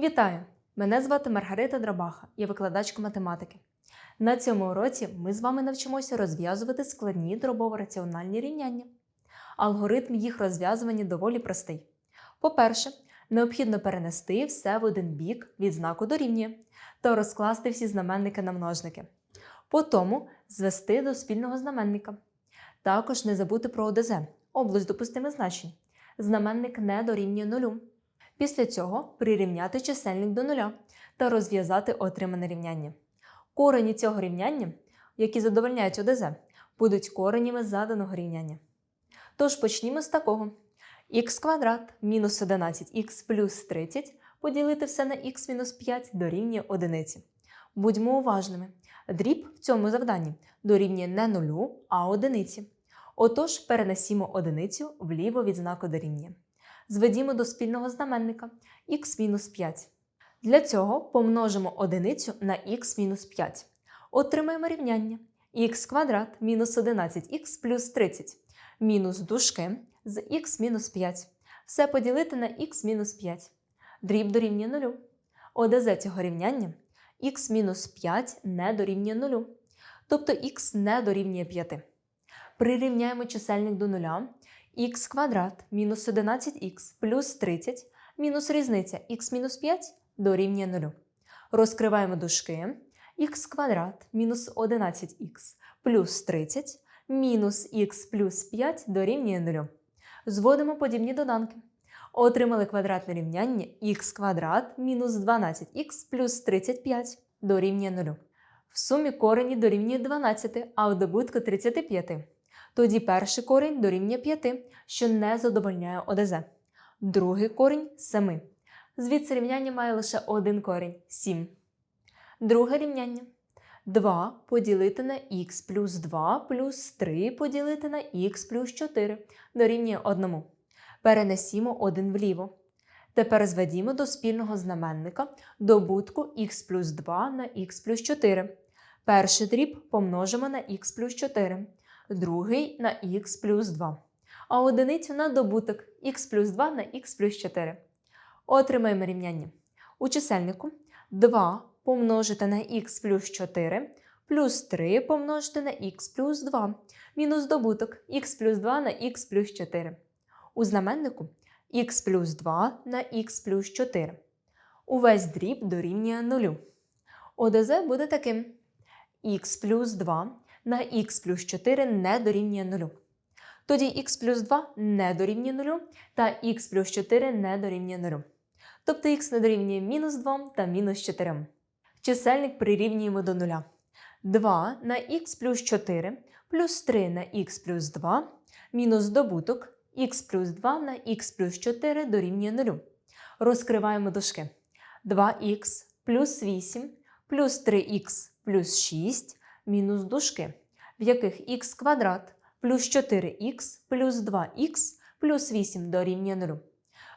Вітаю! Мене звати Маргарита Драбаха, я викладачка математики. На цьому уроці ми з вами навчимося розв'язувати складні дробово-раціональні рівняння. Алгоритм їх розв'язування доволі простий. По-перше, необхідно перенести все в один бік від знаку дорівнює та розкласти всі знаменники на множники. По тому звести до спільного знаменника. Також не забути про ОДЗ область допустимих значень. Знаменник не дорівнює нулю. Після цього прирівняти чисельник до нуля та розв'язати отримане рівняння. Корені цього рівняння, які задовольняють ОДЗ, будуть коренями заданого рівняння. Тож почнімо з такого. х квадрат мінус 11х плюс 30 поділити все на х мінус 5 дорівнює одиниці. Будьмо уважними. Дріб в цьому завданні дорівнює не нулю, а одиниці. Отож, перенесімо одиницю вліво від знаку дорівнює. Зведімо до спільного знаменника х-5. Для цього помножимо одиницю на х-5. Отримаємо рівняння х квадрат мінус 11х плюс 30 мінус дужки з х-5. Все поділити на х-5. Дріб дорівнює 0. ОДЗ цього рівняння х-5 не дорівнює 0. Тобто х не дорівнює 5. Прирівняємо чисельник до нуля х квадрат мінус 11х плюс 30 мінус різниця х мінус 5 дорівнює 0. Розкриваємо дужки х квадрат мінус 11х плюс 30 мінус х плюс 5 дорівнює 0. Зводимо подібні доданки. Отримали квадратне рівняння х квадрат мінус 12х плюс 35 дорівнює 0. В сумі корені дорівнює 12, а в добутку 35. Тоді перший корінь дорівнює 5, що не задовольняє ОДЗ. Другий корінь 7. Звідси рівняння має лише один корінь 7. Друге рівняння. 2 поділити на х плюс 2 плюс 3 поділити на х плюс 4 дорівнює 1. Перенесімо 1 вліво. Тепер зведімо до спільного знаменника добутку х плюс 2 на х плюс 4. Перший дріб помножимо на х плюс 4 другий на х плюс 2, а одиницю на добуток х плюс 2 на х плюс 4. Отримаємо рівняння. У чисельнику 2 помножити на х плюс 4 плюс 3 помножити на х плюс 2 мінус добуток х плюс 2 на х плюс 4. У знаменнику х плюс 2 на х плюс 4. Увесь дріб дорівнює 0. ОДЗ буде таким х плюс 2 на х плюс 4 не дорівнює 0. Тоді х плюс 2 не дорівнює 0 та х плюс 4 не дорівнює 0. Тобто х не дорівнює мінус 2 та мінус 4. Чисельник прирівнюємо до 0. 2 на х плюс 4 плюс 3 на х плюс 2 мінус добуток х плюс 2 на х плюс 4 дорівнює 0. Розкриваємо дужки. 2х плюс 8 плюс 3х плюс 6 мінус дужки, в яких х квадрат плюс 4х плюс 2х плюс 8 дорівнює 0.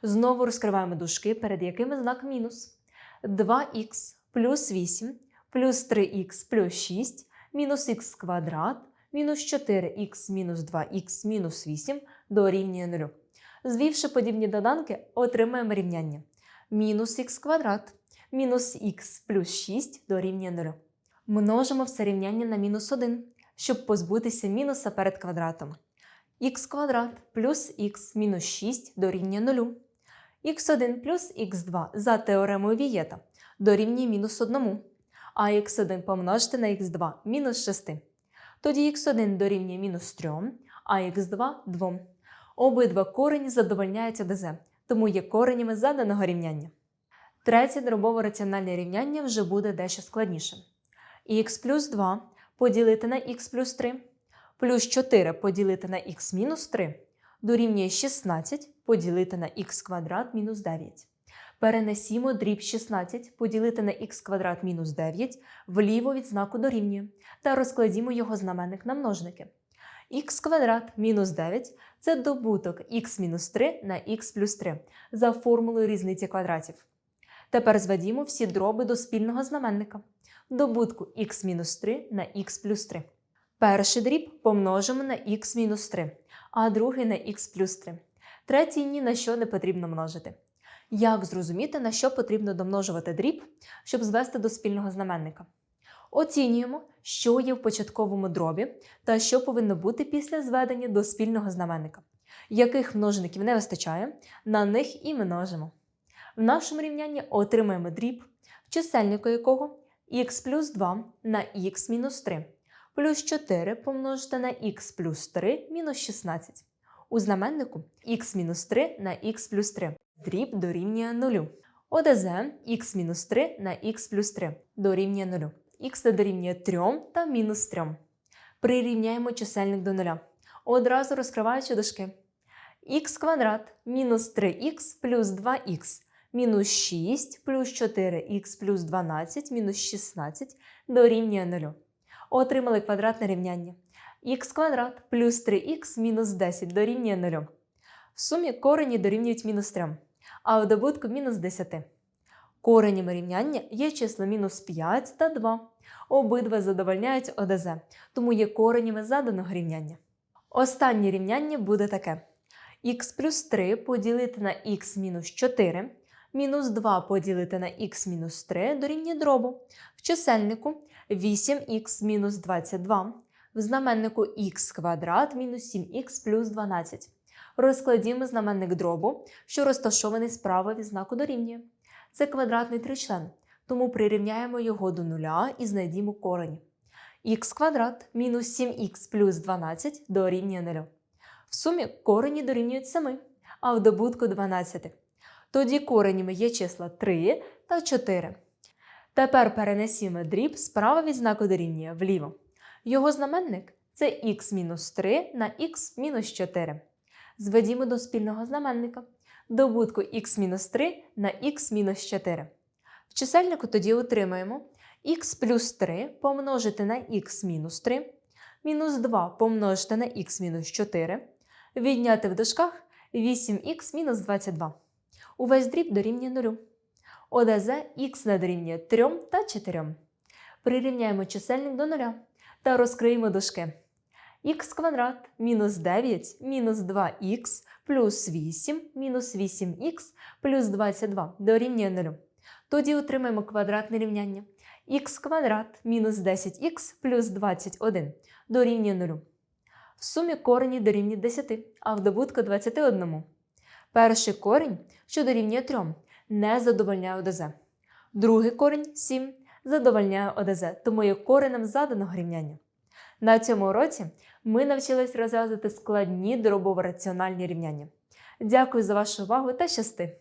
Знову розкриваємо дужки, перед якими знак мінус. 2х плюс 8 плюс 3х плюс 6 мінус х квадрат мінус 4х мінус 2х мінус 8 дорівнює 0. Звівши подібні доданки, отримаємо рівняння. Мінус х квадрат мінус х плюс 6 дорівнює 0. Множимо все рівняння на мінус 1, щоб позбутися мінуса перед квадратом. х квадрат плюс х мінус 6 дорівнює 0. х1 плюс х2 за теоремою Вієта дорівнює мінус 1, а х1 помножити на х2 мінус 6. Тоді х1 дорівнює мінус 3, а х2 2. Обидва корені задовольняють ОДЗ, тому є коренями заданого рівняння. Третє дробове раціональне рівняння вже буде дещо складніше х плюс 2 поділити на х плюс 3, плюс 4 поділити на х мінус 3 дорівнює 16 поділити на х квадрат мінус 9. Перенесімо дріб 16 поділити на х квадрат мінус 9 вліво від знаку дорівнює та розкладімо його знаменник на множники. х квадрат мінус 9 це добуток х мінус 3 на х плюс 3 за формулою різниці квадратів. Тепер зведімо всі дроби до спільного знаменника добутку х-3 на х плюс 3. Перший дріб помножимо на х-3, а другий на х плюс 3. Третій ні на що не потрібно множити. Як зрозуміти, на що потрібно домножувати дріб, щоб звести до спільного знаменника? Оцінюємо, що є в початковому дробі та що повинно бути після зведення до спільного знаменника. Яких множників не вистачає, на них і множимо. В нашому рівнянні отримаємо дріб, чисельнику якого х плюс 2 на х мінус 3, плюс 4 помножити на х плюс 3 мінус 16. У знаменнику х мінус 3 на х плюс 3. Дріб дорівнює 0. ОДЗ х мінус 3 на х плюс 3 дорівнює 0. х дорівнює 3 та мінус 3. Прирівняємо чисельник до 0. Одразу розкриваючи дужки. х квадрат мінус 3х плюс 2х мінус 6 плюс 4х плюс 12 мінус 16 дорівнює 0. Отримали квадратне рівняння. х квадрат плюс 3х мінус 10 дорівнює 0. В сумі корені дорівнюють мінус 3, а в добутку мінус 10. Коренями рівняння є числа мінус 5 та 2. Обидва задовольняють ОДЗ, тому є коренями заданого рівняння. Останнє рівняння буде таке: х плюс 3 поділити на х мінус 4, мінус 2 поділити на х мінус 3 дорівнює дробу. В чисельнику 8х мінус 22, в знаменнику х квадрат мінус 7х плюс 12. Розкладімо знаменник дробу, що розташований справа від знаку дорівнює. Це квадратний тричлен, тому прирівняємо його до нуля і знайдімо корені. х квадрат мінус 7х плюс 12 дорівнює 0. В сумі корені дорівнюють 7, а в добутку 12. Тоді коренями є числа 3 та 4. Тепер перенесімо дріб справа від знаку дорівнює вліво. Його знаменник це х-3 на х-4. Зведімо до спільного знаменника. Добутку х-3 на х-4. В чисельнику тоді отримаємо х плюс 3 помножити на х-3, мінус 2 помножити на х-4, відняти в дужках 8х-22. Увесь дріб дорівнює 0. ОДЗ х дорівнює 3 та 4. Прирівняємо чисельник до 0 та розкриємо дужки. х квадрат мінус 9 мінус 2х плюс 8 мінус 8х плюс 22 дорівнює 0. Тоді отримаємо квадратне рівняння. х квадрат мінус 10х плюс 21 дорівнює 0. В сумі корені дорівнює 10, а в добутку 21. Перший корінь, що дорівнює 3, не задовольняє ОДЗ. Другий корінь 7 задовольняє ОДЗ, тому є коренем заданого рівняння. На цьому уроці ми навчились розв'язати складні дробово-раціональні рівняння. Дякую за вашу увагу та щасти!